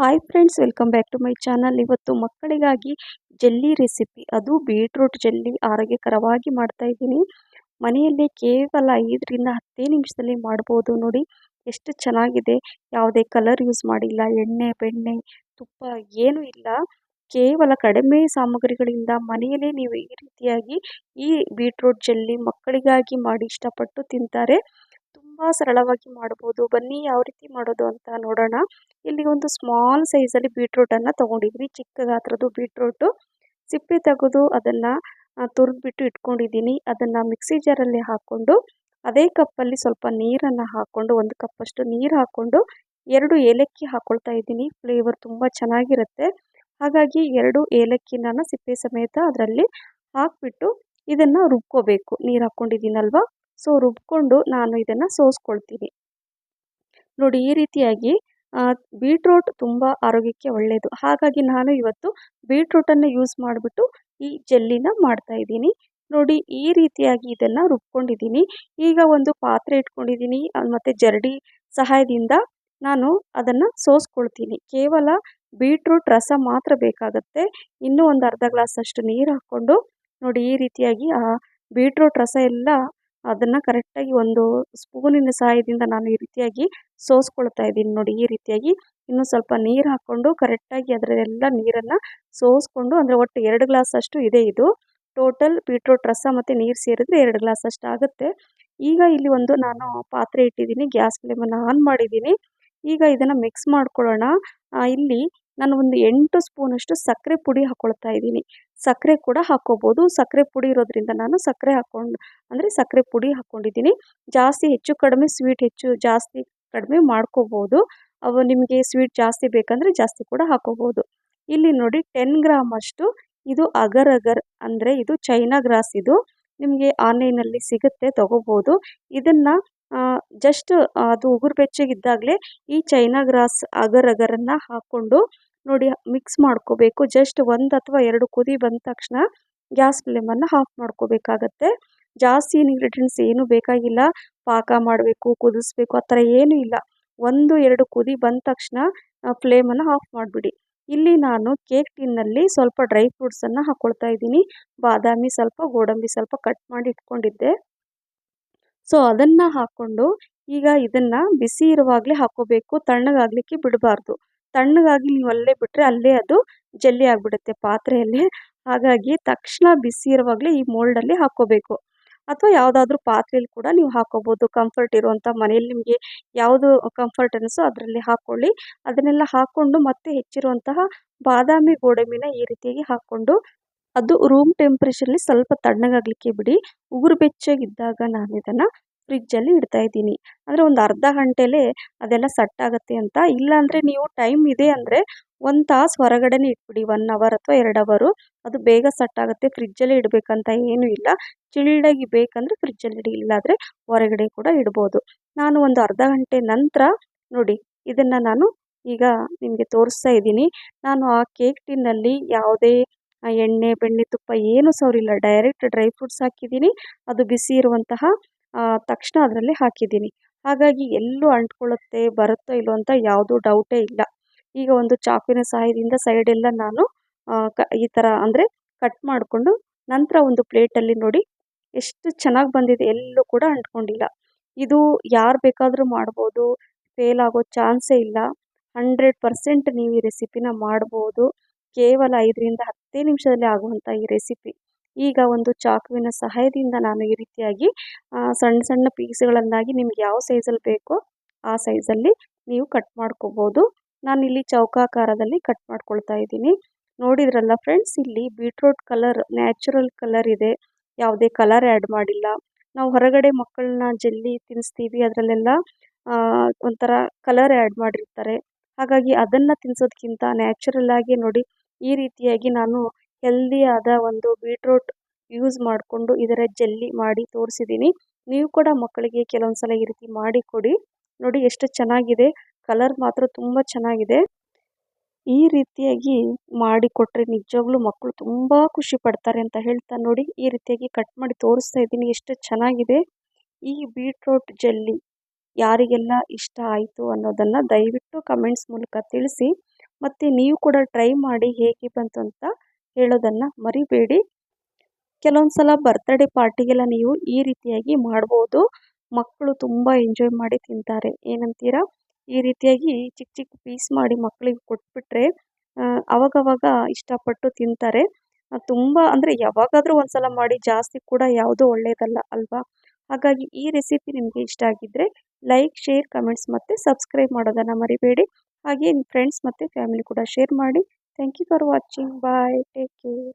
Hi friends welcome back to my channel ಇವತ್ತು ಮಕ್ಕಳಿಗಾಗಿ jelly recipe ಅದು ಬೀಟ್ರೂಟ್ ಜೆಲ್ಲಿ ಆರೋಗ್ಯಕರವಾಗಿ ಮಾಡ್ತಾ ಇದ್ದೀನಿ. ಮನೆಯಲ್ಲಿ ಕೇವಲ ಐದರಿಂದ ಹತ್ತೇ ನಿಮಿಷದಲ್ಲಿ ಮಾಡ್ಬೋದು ನೋಡಿ. ಎಷ್ಟು ಚೆನ್ನಾಗಿದೆ. ಯಾವುದೇ ಕಲರ್ ಯೂಸ್ ಮಾಡಿಲ್ಲ. ಎಣ್ಣೆ, ಬೆಣ್ಣೆ, ತುಪ್ಪ ಏನೂ ಇಲ್ಲ. ಕೇವಲ ಕಡಿಮೆ ಸಾಮಗ್ರಿಗಳಿಂದ ಮನೆಯಲ್ಲೇ ನೀವು ಈ ರೀತಿಯಾಗಿ ಈ ಬೀಟ್ರೂಟ್ ಜೆಲ್ಲಿ ಮಕ್ಕಳಿಗಾಗಿ ಮಾಡಿ ಇಷ್ಟಪಟ್ಟು ತಿಂತಾರೆ. ತುಂಬ ಸರಳವಾಗಿ ಮಾಡ್ಬೋದು. ಬನ್ನಿ ಯಾವ ರೀತಿ ಮಾಡೋದು ಅಂತ ನೋಡೋಣ. ಇಲ್ಲಿ ಒಂದು ಸ್ಮಾಲ್ ಸೈಜಲ್ಲಿ ಬೀಟ್ರೂಟನ್ನು ತೊಗೊಂಡಿದ್ದೀನಿ ಚಿಕ್ಕ ಗಾತ್ರದ್ದು ಬೀಟ್ರೂಟು ಸಿಪ್ಪೆ ತೆಗೆದು ಅದನ್ನು ತುರಿದ್ಬಿಟ್ಟು ಇಟ್ಕೊಂಡಿದ್ದೀನಿ ಅದನ್ನು ಮಿಕ್ಸಿ ಜಾರಲ್ಲಿ ಹಾಕ್ಕೊಂಡು, ಅದೇ ಕಪ್ಪಲ್ಲಿ ಸ್ವಲ್ಪ ನೀರನ್ನು ಹಾಕೊಂಡು ಒಂದು ಕಪ್ಪಷ್ಟು ನೀರು ಹಾಕ್ಕೊಂಡು, ಎರಡು ಏಲಕ್ಕಿ ಹಾಕ್ಕೊಳ್ತಾ ಇದ್ದೀನಿ. ಫ್ಲೇವರ್ ತುಂಬ ಚೆನ್ನಾಗಿರುತ್ತೆ. ಹಾಗಾಗಿ ಎರಡು ಏಲಕ್ಕಿನ ಸಿಪ್ಪೆ ಸಮೇತ ಅದರಲ್ಲಿ ಹಾಕಿಬಿಟ್ಟು ಇದನ್ನು ರುಬ್ಕೋಬೇಕು. ನೀರು ಹಾಕ್ಕೊಂಡಿದ್ದೀನಲ್ವ? ಸೊ ರುಬ್ಕೊಂಡು ನಾನು ಇದನ್ನು ಸೋಸ್ಕೊಳ್ತೀನಿ. ನೋಡಿ ಈ ರೀತಿಯಾಗಿ ಬೀಟ್ರೋಟ್ ತುಂಬ ಆರೋಗ್ಯಕ್ಕೆ ಒಳ್ಳೆಯದು ಹಾಗಾಗಿ ನಾನು ಇವತ್ತು ಬೀಟ್ರೂಟನ್ನು ಯೂಸ್ ಮಾಡಿಬಿಟ್ಟು ಈ ಜೆಲ್ಲಿನ ಮಾಡ್ತಾ ಇದ್ದೀನಿ. ನೋಡಿ ಈ ರೀತಿಯಾಗಿ ಇದನ್ನು ರುಬ್ಕೊಂಡಿದ್ದೀನಿ. ಈಗ ಒಂದು ಪಾತ್ರೆ ಇಟ್ಕೊಂಡಿದ್ದೀನಿ ಮತ್ತು ಜರಡಿ ಸಹಾಯದಿಂದ ನಾನು ಅದನ್ನು ಸೋಸ್ಕೊಳ್ತೀನಿ. ಕೇವಲ ಬೀಟ್ರೂಟ್ ರಸ ಮಾತ್ರ ಬೇಕಾಗುತ್ತೆ. ಇನ್ನೂ ಒಂದು ಅರ್ಧ ಗ್ಲಾಸಷ್ಟು ನೀರು ಹಾಕ್ಕೊಂಡು ನೋಡಿ ಈ ರೀತಿಯಾಗಿ, ಆ, ಬೀಟ್ರೂಟ್ ರಸ ಎಲ್ಲ ಅದನ್ನು ಕರೆಕ್ಟಾಗಿ ಒಂದು ಸ್ಪೂನಿನ ಸಹಾಯದಿಂದ ನಾನು ಈ ರೀತಿಯಾಗಿ ಸೋಸ್ಕೊಳ್ತಾ ಇದ್ದೀನಿ ನೋಡಿ, ಈ ರೀತಿಯಾಗಿ. ಇನ್ನೂ ಸ್ವಲ್ಪ ನೀರು ಹಾಕ್ಕೊಂಡು ಕರೆಕ್ಟಾಗಿ ಅದರಲ್ಲೆಲ್ಲ ನೀರನ್ನು ಸೋಸ್ಕೊಂಡು, ಅಂದರೆ ಒಟ್ಟು ಎರಡು ಗ್ಲಾಸ್ ಅಷ್ಟು ಇದೆ ಇದು. ಟೋಟಲ್ ಬೀಟ್ರೂಟ್ ರಸ ಮತ್ತು ನೀರು ಸೇರಿದ್ರೆ ಎರಡು ಗ್ಲಾಸ್ ಅಷ್ಟು ಆಗುತ್ತೆ. ಈಗ ಇಲ್ಲಿ ಒಂದು ನಾನು ಪಾತ್ರೆ ಇಟ್ಟಿದ್ದೀನಿ, ಗ್ಯಾಸ್ ಫ್ಲೇಮನ್ನು ಆನ್ ಮಾಡಿದ್ದೀನಿ. ಈಗ ಇದನ್ನು ಮಿಕ್ಸ್ ಮಾಡ್ಕೊಳ್ಳೋಣ. ಇಲ್ಲಿ ನಾನು ಒಂದು ಎಂಟು ಸ್ಪೂನಷ್ಟು ಸಕ್ಕರೆ ಪುಡಿ ಹಾಕ್ಕೊಳ್ತಾ ಇದ್ದೀನಿ. ಸಕ್ಕರೆ ಕೂಡ ಹಾಕ್ಕೋಬೋದು ಸಕ್ಕರೆ ಪುಡಿ ಇರೋದ್ರಿಂದ ನಾನು ಸಕ್ಕರೆ ಹಾಕ್ಕೊಂಡು ಅಂದರೆ ಸಕ್ಕರೆ ಪುಡಿ ಹಾಕ್ಕೊಂಡಿದ್ದೀನಿ ಜಾಸ್ತಿ ಹೆಚ್ಚು ಕಡಿಮೆ ಸ್ವೀಟ್ ಹೆಚ್ಚು ಜಾಸ್ತಿ ಕಡಿಮೆ ಮಾಡ್ಕೋಬೋದು. ಅವು ನಿಮಗೆ ಸ್ವೀಟ್ ಜಾಸ್ತಿ ಬೇಕಂದರೆ ಜಾಸ್ತಿ ಕೂಡ ಹಾಕೋಬೋದು. ಇಲ್ಲಿ ನೋಡಿ ಟೆನ್ ಗ್ರಾಮ್ ಅಷ್ಟು ಇದು ಅಗರ್ ಅಗರ್, ಅಂದರೆ ಇದು ಚೈನಾ ಗ್ರಾಸ್ ಇದು. ನಿಮಗೆ ಆನ್ಲೈನಲ್ಲಿ ಸಿಗುತ್ತೆ, ತೊಗೋಬೋದು. ಇದನ್ನು ಜಸ್ಟ್ ಅದು ಉಗುರು ಬೆಚ್ಚಗಿದ್ದಾಗಲೇ ಈ ಚೈನಾ ಗ್ರಾಸ್ ಅಗರ್ ಅಗರನ್ನು ಹಾಕ್ಕೊಂಡು ನೋಡಿ ಮಿಕ್ಸ್ ಮಾಡ್ಕೋಬೇಕು. ಜಸ್ಟ್ ಒಂದು ಅಥವಾ ಎರಡು ಕುದಿ ಬಂದ ತಕ್ಷಣ ಗ್ಯಾಸ್ ಫ್ಲೇಮನ್ನು ಆಫ್ ಮಾಡ್ಕೋಬೇಕಾಗತ್ತೆ. ಜಾಸ್ತಿ ಇಂಗ್ರೀಡಿಯೆಂಟ್ಸ್ ಏನೂ ಬೇಕಾಗಿಲ್ಲ. ಪಾಕ ಮಾಡಬೇಕು, ಕುದಿಸ್ಬೇಕು, ಆ ಥರ ಏನೂ ಇಲ್ಲ. ಒಂದು, ಎರಡು ಕುದಿ ಬಂದ ತಕ್ಷಣ ಫ್ಲೇಮನ್ನು ಆಫ್ ಮಾಡಿಬಿಡಿ. ಇಲ್ಲಿ ನಾನು ಕೇಕ್ ಟಿನ್ನಲ್ಲಿ ಸ್ವಲ್ಪ ಡ್ರೈ ಫ್ರೂಟ್ಸನ್ನು ಹಾಕ್ಕೊಳ್ತಾ ಇದ್ದೀನಿ. ಬಾದಾಮಿ ಸ್ವಲ್ಪ, ಗೋಡಂಬಿ ಸ್ವಲ್ಪ ಕಟ್ ಮಾಡಿ ಇಟ್ಕೊಂಡಿದ್ದೆ. ಸೊ ಅದನ್ನು ಹಾಕ್ಕೊಂಡು ಈಗ ಇದನ್ನು ಬಿಸಿ ಇರುವಾಗಲೇ ಹಾಕ್ಕೋಬೇಕು ತಣ್ಣಗಾಗಲಿಕ್ಕೆ ಬಿಡಬಾರ್ದು. ತಣ್ಣಗಾಗಿ ನೀವು ಅಲ್ಲೇ ಬಿಟ್ಟರೆ ಅಲ್ಲೇ ಅದು ಜಲ್ಲಿ ಆಗಿಬಿಡುತ್ತೆ ಪಾತ್ರೆಯಲ್ಲೇ. ಹಾಗಾಗಿ ತಕ್ಷಣ ಬಿಸಿ ಇರುವಾಗಲೇ ಈ ಮೋಲ್ಡಲ್ಲಿ ಹಾಕ್ಕೋಬೇಕು. ಅಥವಾ ಯಾವುದಾದ್ರೂ ಪಾತ್ರೆಯಲ್ಲಿ ಕೂಡ ನೀವು ಹಾಕೋಬೋದು ಕಂಫರ್ಟ್ ಇರುವಂಥ ಮನೆಯಲ್ಲಿ ನಿಮಗೆ ಯಾವುದು ಕಂಫರ್ಟ್ ಅನಿಸೋ ಅದರಲ್ಲಿ ಹಾಕ್ಕೊಳ್ಳಿ. ಅದನ್ನೆಲ್ಲ ಹಾಕ್ಕೊಂಡು ಮತ್ತೆ ಹೆಚ್ಚಿರುವಂತಹ ಬಾದಾಮಿ ಗೋಡಂಬಿನ ಈ ರೀತಿಯಾಗಿ ಹಾಕ್ಕೊಂಡು ಅದು ರೂಮ್ ಟೆಂಪ್ರೇಚರಲ್ಲಿ ಸ್ವಲ್ಪ ತಣ್ಣಗಾಗಲಿಕ್ಕೆ ಬಿಡಿ. ಉಗುರು ಬೆಚ್ಚಗಿದ್ದಾಗ ನಾನು ಇದನ್ನು ಫ್ರಿಜ್ಜಲ್ಲಿ ಇಡ್ತಾ ಇದ್ದೀನಿ. ಅಂದರೆ ಒಂದು ಅರ್ಧ ಗಂಟೆಲೇ ಅದೆಲ್ಲ ಸಟ್ಟಾಗುತ್ತೆ ಅಂತ. ಇಲ್ಲಾಂದರೆ ನೀವು ಟೈಮ್ ಇದೆ ಅಂದರೆ ಒಂದು ತಾಸು ಹೊರಗಡೆನೇ ಇಟ್ಬಿಡಿ. ಒನ್ ಅವರ್ ಅಥವಾ ಎರಡು ಅವರು ಅದು ಬೇಗ ಸಟ್ಟಾಗುತ್ತೆ ಫ್ರಿಜ್ಜಲ್ಲೇ ಇಡಬೇಕಂತ ಏನೂ ಇಲ್ಲ. ಚಿಲ್ಡಾಗಿ ಬೇಕಂದರೆ ಫ್ರಿಜ್ಜಲ್ಲಿ ಇಡಿ. ಇಲ್ಲಾದರೆ ಹೊರಗಡೆ ಕೂಡ ಇಡ್ಬೋದು. ನಾನು ಒಂದು ಅರ್ಧ ಗಂಟೆ ನಂತರ ನೋಡಿ, ಇದನ್ನು ನಾನು ಈಗ ನಿಮಗೆ ತೋರಿಸ್ತಾ ಇದ್ದೀನಿ. ನಾನು ಆ ಕೇಕ್ ಟಿನ್ನಲ್ಲಿ ಯಾವುದೇ ಎಣ್ಣೆ, ಬೆಣ್ಣೆ, ತುಪ್ಪ ಏನೂ ಸೌರಿಲ್ಲ ಡೈರೆಕ್ಟ್ ಡ್ರೈ ಫ್ರೂಟ್ಸ್ ಹಾಕಿದ್ದೀನಿ. ಅದು ಬಿಸಿ ಇರುವಂತಹ ತಕ್ಷಣ ಅದರಲ್ಲಿ ಹಾಕಿದ್ದೀನಿ. ಹಾಗಾಗಿ ಎಲ್ಲೂ ಅಂಟ್ಕೊಳ್ಳುತ್ತೆ, ಬರುತ್ತೋ ಇಲ್ಲೋ ಅಂತ ಯಾವುದೂ ಡೌಟೇ ಇಲ್ಲ. ಈಗ ಒಂದು ಚಾಕುವಿನ ಸಹಾಯದಿಂದ ಸೈಡೆಲ್ಲ ನಾನು ಕ, ಈ ಥರ ಅಂದರೆ ಕಟ್ ಮಾಡಿಕೊಂಡು ನಂತರ ಒಂದು ಪ್ಲೇಟಲ್ಲಿ ನೋಡಿ ಎಷ್ಟು ಚೆನ್ನಾಗಿ ಬಂದಿದೆ ಎಲ್ಲೂ ಕೂಡ ಅಂಟ್ಕೊಂಡಿಲ್ಲ. ಇದು ಯಾರು ಬೇಕಾದರೂ ಮಾಡ್ಬೋದು ಫೇಲ್ ಆಗೋ ಚಾನ್ಸೇ ಇಲ್ಲ. ಹಂಡ್ರೆಡ್ ಪರ್ಸೆಂಟ್ ನೀವು ಈ ರೆಸಿಪಿನ ಮಾಡ್ಬೋದು. ಕೇವಲ ಐದರಿಂದ ಹತ್ತೇ ನಿಮಿಷದಲ್ಲಿ ಆಗುವಂಥ ಈ ರೆಸಿಪಿ ಈಗ ಒಂದು ಚಾಕುವಿನ ಸಹಾಯದಿಂದ ನಾನು ಈ ರೀತಿಯಾಗಿ ಸಣ್ಣ ಸಣ್ಣ ಪೀಸ್ಗಳನ್ನಾಗಿ ನಿಮ್ಗೆ ಯಾವ ಸೈಜಲ್ಲಿ ಬೇಕೋ ಆ ಸೈಜಲ್ಲಿ ನೀವು ಕಟ್ ಮಾಡ್ಕೋಬೋದು. ನಾನಿಲ್ಲಿ ಚೌಕಾಕಾರದಲ್ಲಿ ಕಟ್ ಮಾಡ್ಕೊಳ್ತಾ ಇದ್ದೀನಿ. ನೋಡಿದ್ರಲ್ಲ ಫ್ರೆಂಡ್ಸ್ ಇಲ್ಲಿ ಬೀಟ್ರೂಟ್ ಕಲರ್ ನ್ಯಾಚುರಲ್ ಕಲರ್ ಇದೆ. ಯಾವುದೇ ಕಲರ್ ಆ್ಯಡ್ ಮಾಡಿಲ್ಲ. ನಾವು ಹೊರಗಡೆ ಮಕ್ಕಳನ್ನ ಜೆಲ್ಲಿ ತಿನ್ನಿಸ್ತೀವಿ ಅದರಲ್ಲೆಲ್ಲ ಒಂಥರ ಕಲರ್ ಆ್ಯಡ್ ಮಾಡಿರ್ತಾರೆ. ಹಾಗಾಗಿ ಅದನ್ನು ತಿನ್ನಿಸೋದ್ಕಿಂತ ನ್ಯಾಚುರಲ್ಲಾಗಿ ನೋಡಿ, ಈ ರೀತಿಯಾಗಿ ನಾನು ಹೆಲ್ದಿಯಾದ ಒಂದು ಬೀಟ್ರೂಟ್ ಯೂಸ್ ಮಾಡಿಕೊಂಡು ಇದರ ಜೆಲ್ಲಿ ಮಾಡಿ ತೋರಿಸಿದ್ದೀನಿ. ನೀವು ಕೂಡ ಮಕ್ಕಳಿಗೆ ಕೆಲವೊಂದು ಸಲ ಈ ರೀತಿ ಮಾಡಿ ಕೊಡಿ. ನೋಡಿ ಎಷ್ಟು ಚೆನ್ನಾಗಿದೆ. ಕಲರ್ ಮಾತ್ರ ತುಂಬ ಚೆನ್ನಾಗಿದೆ. ಈ ರೀತಿಯಾಗಿ ಮಾಡಿಕೊಟ್ರೆ ನಿಜವಾಗ್ಲೂ ಮಕ್ಕಳು ತುಂಬ ಖುಷಿ ಪಡ್ತಾರೆ ಅಂತ ಹೇಳ್ತಾ ನೋಡಿ. ಈ ರೀತಿಯಾಗಿ ಕಟ್ ಮಾಡಿ ತೋರಿಸ್ತಾ ಇದ್ದೀನಿ ಎಷ್ಟು ಚೆನ್ನಾಗಿದೆ. ಈ ಬೀಟ್ರೋಟ್ ಜೆಲ್ಲಿ ಯಾರಿಗೆಲ್ಲ ಇಷ್ಟ ಆಯಿತು ಅನ್ನೋದನ್ನು ದಯವಿಟ್ಟು ಕಮೆಂಟ್ಸ್ ಮೂಲಕ ತಿಳಿಸಿ. ಮತ್ತು ನೀವು ಕೂಡ ಟ್ರೈ ಮಾಡಿ ಹೇಗೆ ಬಂತು ಅಂತ ಹೇಳೋದನ್ನು ಮರಿಬೇಡಿ. ಕೆಲವೊಂದು ಸಲ ಬರ್ತ್ಡೇ ಪಾರ್ಟಿಗೆಲ್ಲ ನೀವು ಈ ರೀತಿಯಾಗಿ ಮಾಡ್ಬೋದು. ಮಕ್ಕಳು ತುಂಬ ಎಂಜಾಯ್ ಮಾಡಿ ತಿಂತಾರೆ. ಏನಂತೀರಾ? ಈ ರೀತಿಯಾಗಿ ಚಿಕ್ಕ ಚಿಕ್ಕ ಪೀಸ್ ಮಾಡಿ ಮಕ್ಕಳಿಗೆ ಕೊಟ್ಬಿಟ್ರೆ ಅವಾಗವಾಗ ಇಷ್ಟಪಟ್ಟು ತಿಂತಾರೆ. ತುಂಬ ಅಂದರೆ ಯಾವಾಗಾದರೂ ಒಂದು ಸಲ ಮಾಡಿ ಜಾಸ್ತಿ ಕೂಡ ಯಾವುದೂ ಒಳ್ಳೆಯದಲ್ಲ ಅಲ್ವಾ? ಹಾಗಾಗಿ ಈ ರೆಸಿಪಿ ನಿಮಗೆ ಇಷ್ಟ ಆಗಿದ್ದರೆ ಲೈಕ್ ಶೇರ್ ಕಮೆಂಟ್ಸ್ ಮತ್ತು ಸಬ್ಸ್ಕ್ರೈಬ್ ಮಾಡೋದನ್ನು ಮರಿಬೇಡಿ. ಹಾಗೆ ನಿಮ್ಮ ಫ್ರೆಂಡ್ಸ್ ಮತ್ತು ಫ್ಯಾಮಿಲಿ ಕೂಡ ಶೇರ್ ಮಾಡಿ. Thank you for watching. Bye. Take care.